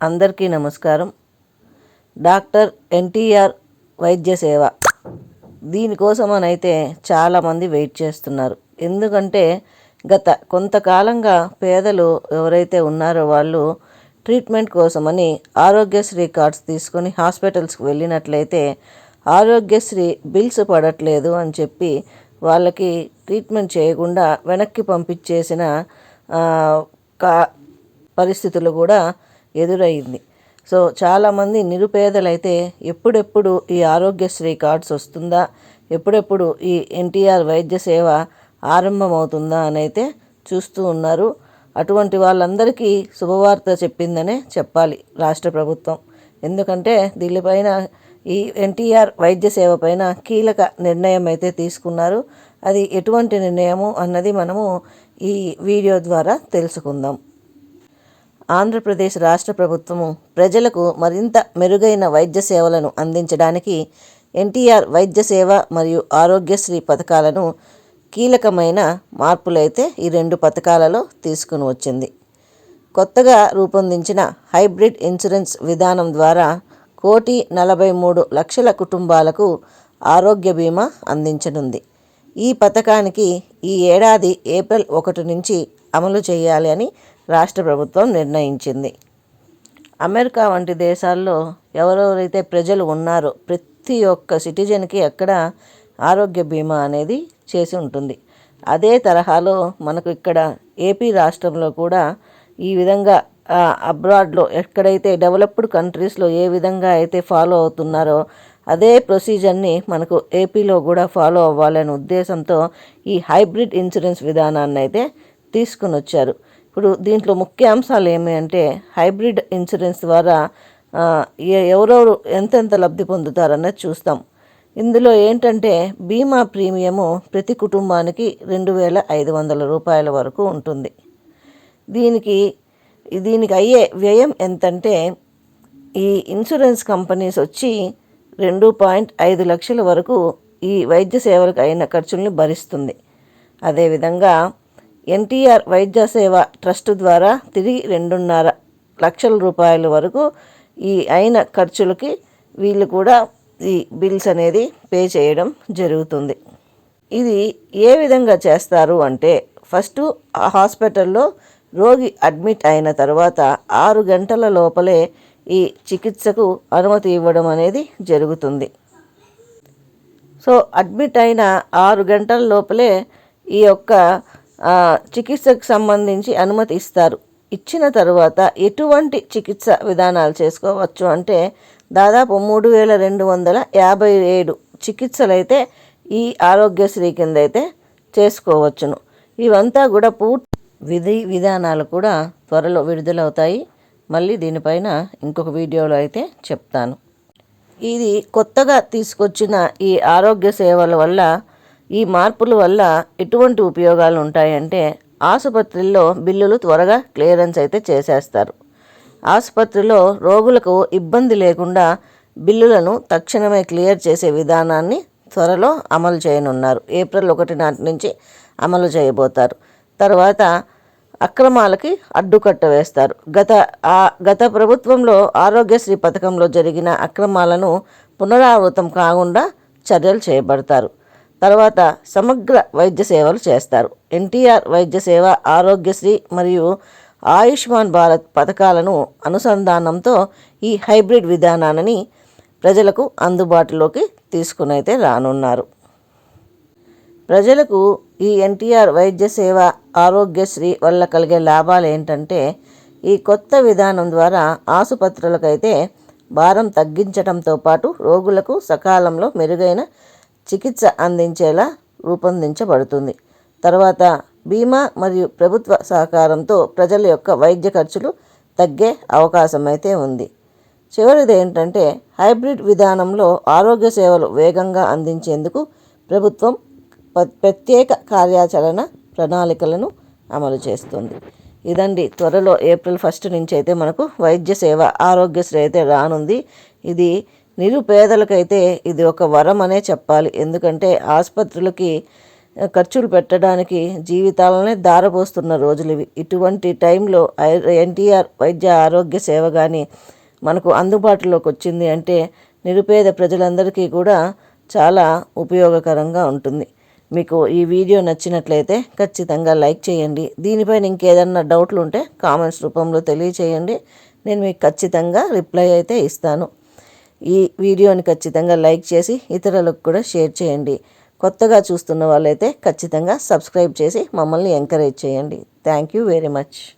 అందరికీ నమస్కారం. డాక్టర్ ఎన్టీఆర్ వైద్య సేవ. దీనికోసమనైతే చాలామంది వెయిట్ చేస్తున్నారు. ఎందుకంటే గత కొంతకాలంగా పేదలు ఎవరైతే ఉన్నారో వాళ్ళు ట్రీట్మెంట్ కోసమని ఆరోగ్యశ్రీ కార్డ్స్ తీసుకొని హాస్పిటల్స్కి వెళ్ళినట్లయితే ఆరోగ్యశ్రీ బిల్స్ పడట్లేదు అని చెప్పి వాళ్ళకి ట్రీట్మెంట్ చేయకుండా వెనక్కి పంపించేసిన కా పరిస్థితులు కూడా ఎదురయ్యింది సో చాలామంది నిరుపేదలైతే ఎప్పుడెప్పుడు ఈ ఆరోగ్యశ్రీ కార్డ్స్ వస్తుందా ఎప్పుడెప్పుడు ఈ ఎన్టీఆర్ వైద్య సేవ ఆరంభమవుతుందా అని అయితే చూస్తూ ఉన్నారు. అటువంటి వాళ్ళందరికీ శుభవార్త చెప్పిందనే చెప్పాలి రాష్ట్ర ప్రభుత్వం. ఎందుకంటే దీనిపైన ఈ ఎన్టీఆర్ వైద్య సేవ పైన కీలక నిర్ణయం అయితే తీసుకున్నారు. అది ఎటువంటి నిర్ణయము అన్నది మనము ఈ వీడియో ద్వారా తెలుసుకుందాం. ఆంధ్రప్రదేశ్ రాష్ట్ర ప్రభుత్వము ప్రజలకు మరింత మెరుగైన వైద్య సేవలను అందించడానికి ఎన్టీఆర్ వైద్య సేవ మరియు ఆరోగ్యశ్రీ పథకాలను కీలకమైన మార్పులైతే ఈ రెండు పథకాలలో తీసుకుని వచ్చింది. కొత్తగా రూపొందించిన హైబ్రిడ్ ఇన్సూరెన్స్ విధానం ద్వారా కోటి నలభై మూడు లక్షల కుటుంబాలకు ఆరోగ్య బీమా అందించనుంది. ఈ పథకానికి ఈ ఏడాది ఏప్రిల్ ఒకటి నుంచి అమలు చేయాలి అని రాష్ట్ర ప్రభుత్వం నిర్ణయించింది. అమెరికా వంటి దేశాల్లో ఎవరెవరైతే ప్రజలు ఉన్నారో ప్రతి ఒక్క సిటిజన్కి అక్కడ ఆరోగ్య బీమా అనేది చేసి ఉంటుంది. అదే తరహాలో మనకు ఇక్కడ ఏపీ రాష్ట్రంలో కూడా ఈ విధంగా అబ్రాడ్లో ఎక్కడైతే డెవలప్డ్ కంట్రీస్లో ఏ విధంగా అయితే ఫాలో అవుతున్నారో అదే ప్రొసీజర్ని మనకు ఏపీలో కూడా ఫాలో అవ్వాలనే ఉద్దేశంతో ఈ హైబ్రిడ్ ఇన్సూరెన్స్ విధానాన్ని అయితే తీసుకుని వచ్చారు ఇప్పుడు దీంట్లో ముఖ్య అంశాలు ఏమి అంటే హైబ్రిడ్ ఇన్సూరెన్స్ ద్వారా ఎవరెవరు ఎంతెంత లబ్ధి పొందుతారన్నది చూస్తాం. ఇందులో ఏంటంటే బీమా ప్రీమియము ప్రతి కుటుంబానికి రెండు వేల ఐదు వందల రూపాయల వరకు ఉంటుంది. దీనికి దీనికి అయ్యే వ్యయం ఎంతంటే ఈ ఇన్సూరెన్స్ కంపెనీస్ వచ్చి రెండు పాయింట్ ఐదు లక్షల వరకు ఈ వైద్య సేవలకు అయిన ఖర్చుల్ని భరిస్తుంది. అదేవిధంగా ఎన్టీఆర్ వైద్య సేవ ట్రస్ట్ ద్వారా తిరిగి రెండున్నర లక్షల రూపాయల వరకు ఈ అయిన ఖర్చులకి వీళ్ళు కూడా ఈ బిల్స్ అనేది పే చేయడం జరుగుతుంది. ఇది ఏ విధంగా చేస్తారు అంటే ఫస్ట్ ఆ హాస్పిటల్లో రోగి అడ్మిట్ అయిన తర్వాత ఆరు గంటల లోపలే ఈ చికిత్సకు అనుమతి ఇవ్వడం అనేది జరుగుతుంది. సో అడ్మిట్ అయిన ఆరు గంటల లోపలే ఈ యొక్క చికిత్సకు సంబంధించి అనుమతి ఇస్తారు. ఇచ్చిన తర్వాత ఎటువంటి చికిత్స విధానాలు చేసుకోవచ్చు అంటే దాదాపు మూడు వేల రెండు వందల యాభై ఏడు చికిత్సలు అయితే ఈ ఆరోగ్యశ్రీ కింద అయితే చేసుకోవచ్చును. ఇవంతా కూడా పూర్తి విధి విధానాలు కూడా త్వరలో విడుదలవుతాయి. మళ్ళీ దీనిపైన ఇంకొక వీడియోలో అయితే చెప్తాను. ఇది కొత్తగా తీసుకొచ్చిన ఈ ఆరోగ్య సేవల వల్ల ఈ మార్పుల వల్ల ఎటువంటి ఉపయోగాలు ఉంటాయంటే ఆసుపత్రుల్లో బిల్లులు త్వరగా క్లియరెన్స్ అయితే చేసేస్తారు. ఆసుపత్రిలో రోగులకు ఇబ్బంది లేకుండా బిల్లులను తక్షణమే క్లియర్ చేసే విధానాన్ని త్వరలో అమలు చేయనున్నారు. ఏప్రిల్ ఒకటి నాటి నుంచి అమలు చేయబోతారు. తర్వాత అక్రమాలకి అడ్డుకట్ట వేస్తారు. గత గత ప్రభుత్వంలో ఆరోగ్యశ్రీ పథకంలో జరిగిన అక్రమాలను పునరావృతం కాకుండా చర్యలు చేపడతారు. తర్వాత సమగ్ర వైద్య సేవలు చేస్తారు. ఎన్టీఆర్ వైద్య సేవ ఆరోగ్యశ్రీ మరియు ఆయుష్మాన్ భారత్ పథకాలను అనుసంధానంతో ఈ హైబ్రిడ్ విధానాన్ని ప్రజలకు అందుబాటులోకి తీసుకునైతే రానున్నారు. ప్రజలకు ఈ ఎన్టీఆర్ వైద్య సేవ ఆరోగ్యశ్రీ వల్ల కలిగే లాభాలు ఏంటంటే ఈ కొత్త విధానం ద్వారా ఆసుపత్రులకైతే భారం తగ్గించడంతో పాటు రోగులకు సకాలంలో మెరుగైన చికిత్స అందించేలా రూపొందించబడుతుంది. తర్వాత బీమా మరియు ప్రభుత్వ సహకారంతో ప్రజల యొక్క వైద్య ఖర్చులు తగ్గే అవకాశం అయితే ఉంది. చివరిది ఏంటంటే హైబ్రిడ్ విధానంలో ఆరోగ్య సేవలు వేగంగా అందించేందుకు ప్రభుత్వం ప్రత్యేక కార్యాచరణ ప్రణాళికలను అమలు చేస్తుంది. ఇదండి త్వరలో ఏప్రిల్ ఫస్ట్ నుంచి అయితే మనకు వైద్య సేవ ఆరోగ్యశ్రీ అయితే రానుంది. ఇది నిరుపేదలకైతే ఇది ఒక వరం అనే చెప్పాలి. ఎందుకంటే ఆసుపత్రులకి ఖర్చులు పెట్టడానికి జీవితాలనే దారపోస్తున్న రోజులు ఇవి. ఇటువంటి టైంలో ఎన్టీఆర్ వైద్య ఆరోగ్య సేవ కానీ మనకు అందుబాటులోకి వచ్చింది అంటే నిరుపేద ప్రజలందరికీ కూడా చాలా ఉపయోగకరంగా ఉంటుంది. మీకు ఈ వీడియో నచ్చినట్లయితే ఖచ్చితంగా లైక్ చేయండి. దీనిపైన ఇంకేదన్నా డౌట్లు ఉంటే కామెంట్స్ రూపంలో తెలియచేయండి. నేను మీకు ఖచ్చితంగా రిప్లై అయితే ఇస్తాను. ఈ వీడియోని ఖచ్చితంగా లైక్ చేసి ఇతరులకు కూడా షేర్ చేయండి. కొత్తగా చూస్తున్న వాళ్ళైతే ఖచ్చితంగా సబ్స్క్రైబ్ చేసి మమ్మల్ని ఎంకరేజ్ చేయండి. Thank you very much.